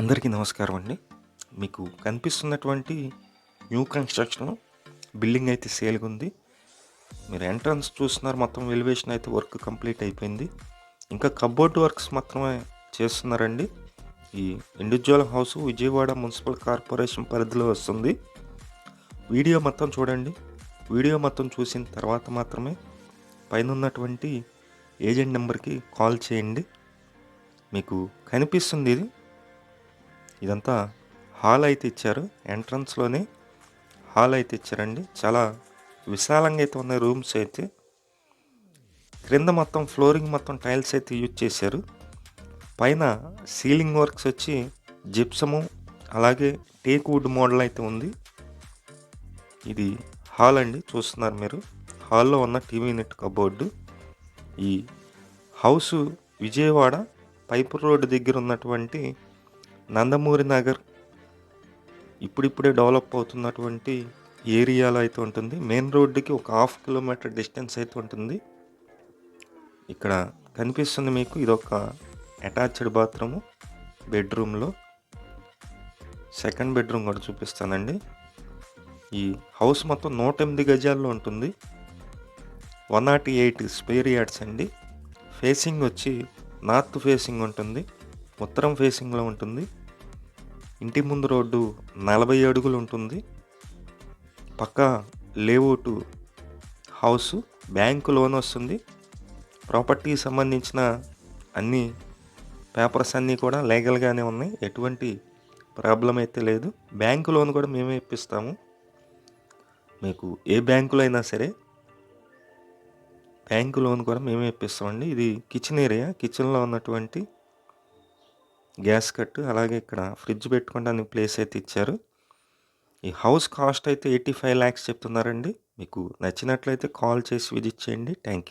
అందరికీ నమస్కారం అండి. మీకు కనిపిస్తున్నటువంటి న్యూ కన్స్ట్రక్షన్ బిల్డింగ్ అయితే సేల్గా ఉంది. మీరు ఎంట్రన్స్ చూస్తున్నారు మొత్తం ఎలివేషన్ అయితే వర్క్ కంప్లీట్ అయిపోయింది. ఇంకా కబోర్డ్ వర్క్స్ మాత్రమే చేస్తున్నారండి. ఈ individual house Vijayawada municipal corporation పరిధిలో వస్తుంది. వీడియో మొత్తం చూడండి. వీడియో మొత్తం చూసిన తర్వాత మాత్రమే పైన ఉన్నటువంటి ఏజెంట్ నెంబర్కి కాల్ చేయండి. మీకు కనిపిస్తుంది ఇది. ఇదంతా హాల్ అయితే ఇచ్చారు. ఎంట్రన్స్లోనే హాల్ అయితే ఇచ్చారండి. చాలా విశాలంగా అయితే ఉన్నాయి రూమ్స్ అయితే. క్రింద మొత్తం ఫ్లోరింగ్ మొత్తం టైల్స్ అయితే యూజ్ చేశారు. పైన సీలింగ్ వర్క్స్ వచ్చి జిప్సము అలాగే టేక్ వుడ్ మోడల్ అయితే ఉంది. ఇది హాల్ అండి చూస్తున్నారు మీరు. హాల్లో ఉన్న టీవీ నెట్ కబోర్డు. ఈ హౌస్ విజయవాడ పైపు రోడ్డు దగ్గర ఉన్నటువంటి నందమూరి నగర్ ఇప్పుడిప్పుడే డెవలప్ అవుతున్నటువంటి ఏరియాలో అయితే ఉంటుంది. మెయిన్ రోడ్డుకి ఒక హాఫ్ కిలోమీటర్ డిస్టెన్స్ అయితే ఉంటుంది. ఇక్కడ కనిపిస్తుంది మీకు ఇదొక అటాచ్డ్ బాత్రూము బెడ్రూమ్లో. సెకండ్ బెడ్రూమ్ కూడా చూపిస్తానండి. ఈ హౌస్ మొత్తం నూట ఎనిమిది గజాల్లో ఉంటుంది. One nought eight square yards అండి. ఫేసింగ్ వచ్చి నార్త్ ఫేసింగ్ ఉంటుంది. ఉత్తరం ఫేసింగ్లో ఉంటుంది. ఇంటి ముందు రోడ్డు నలభై అడుగులు ఉంటుంది. పక్క లేఅవుట్ హౌస్ బ్యాంకు లోన్ వస్తుంది. ప్రాపర్టీకి సంబంధించిన అన్ని పేపర్స్ అన్నీ కూడా లీగల్గానే ఉన్నాయి. ఎటువంటి ప్రాబ్లం అయితే లేదు. బ్యాంకు లోన్ కూడా మేమే ఇప్పిస్తాము. మీకు ఏ బ్యాంకులో అయినా సరే బ్యాంకు లోన్ కూడా మేమే ఇప్పిస్తామండి. ఇది కిచెన్ ఏరియా. కిచెన్లో ఉన్నటువంటి గ్యాస్ కట్టు అలాగే ఇక్కడ ఫ్రిడ్జ్ పెట్టుకోవడానికి ప్లేస్ అయితే ఇచ్చారు. ఈ హౌస్ కాస్ట్ అయితే ఎయిటీ ఫైవ్ ల్యాక్స్ చెప్తున్నారండి. మీకు నచ్చినట్లయితే కాల్ చేసి విజిట్ చేయండి. Thank you.